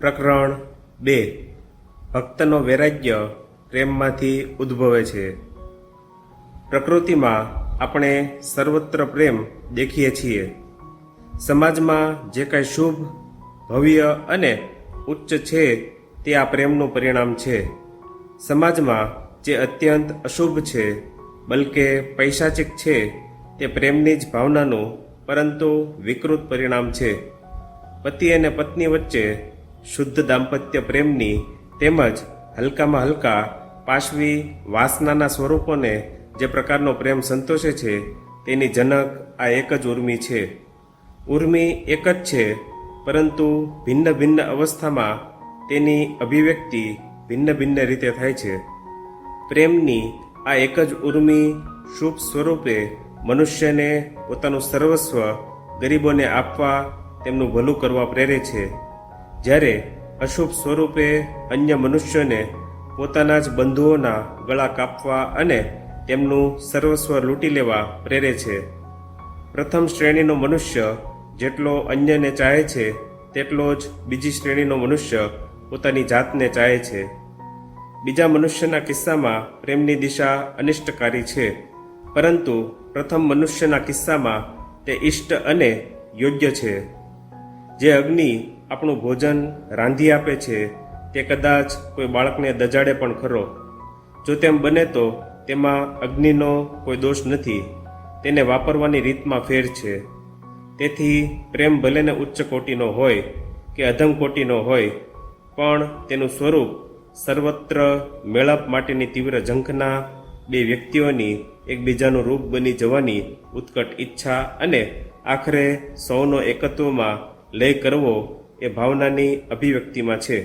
પ્રકરણ બે. ભક્તનો વૈરાગ્ય પ્રેમમાંથી ઉદ્ભવે છે. પ્રકૃતિમાં આપણે સર્વત્ર પ્રેમ દેખીએ છીએ. સમાજમાં જે કાંઈ શુભ, ભવ્ય અને ઉચ્ચ છે, તે આ પ્રેમનું પરિણામ છે. સમાજમાં જે અત્યંત અશુભ છે, બલકે પૈશાચિક છે, તે પ્રેમની જ ભાવનાનું પરંતુ વિકૃત પરિણામ છે. પતિ અને પત્ની વચ્ચે શુદ્ધ દાંપત્ય પ્રેમની તેમજ હલકામાં હલકા પાશવી વાસનાના સ્વરૂપોને જે પ્રકારનો પ્રેમ સંતોષે છે, તેની જનક આ એક જ ઉર્મી છે. ઉર્મી એક જ છે, પરંતુ ભિન્ન ભિન્ન અવસ્થામાં તેની અભિવ્યક્તિ ભિન્ન ભિન્ન રીતે થાય છે. પ્રેમની આ એક જ ઉર્મી શુભ સ્વરૂપે મનુષ્યને પોતાનું સર્વસ્વ ગરીબોને આપવા તેમનું ભલું કરવા પ્રેરે છે. જ્યારે અશુભ સ્વરૂપે અન્ય મનુષ્યોને પોતાના જ બંધુઓના ગળા કાપવા અને તેમનું સર્વસ્વ લૂંટી લેવા પ્રેરે છે. પ્રથમ શ્રેણીનો મનુષ્ય જેટલો અન્યને ચાહે છે, તેટલો જ બીજી શ્રેણીનો મનુષ્ય પોતાની જાતને ચાહે છે. બીજા મનુષ્યના કિસ્સામાં પ્રેમની દિશા અનિષ્ટકારી છે. પરંતુ પ્રથમ મનુષ્યના કિસ્સામાં તે ઇષ્ટ અને યોગ્ય છે. જે અગ્નિ આપણું ભોજન રાંધી આપે છે, તે કદાચ કોઈ બાળકને દજાડે પણ ખરો. જો તેમ બને તો તેમાં અગ્નિનો કોઈ દોષ નથી, તેને વાપરવાની રીતમાં ફેર છે. તેથી પ્રેમ ભલેને ઉચ્ચ કોટીનો હોય કે અધમ કોટીનો હોય, પણ તેનું સ્વરૂપ સર્વત્ર મેળાપ માટેની તીવ્ર ઝંખના બે વ્યક્તિઓની એકબીજાનું રૂપ બની જવાની ઉત્કટ ઈચ્છા અને આખરે સૌનો એકત્વમાં લય કરવો એ ભાવનાની અભિવ્યક્તિમાં છે.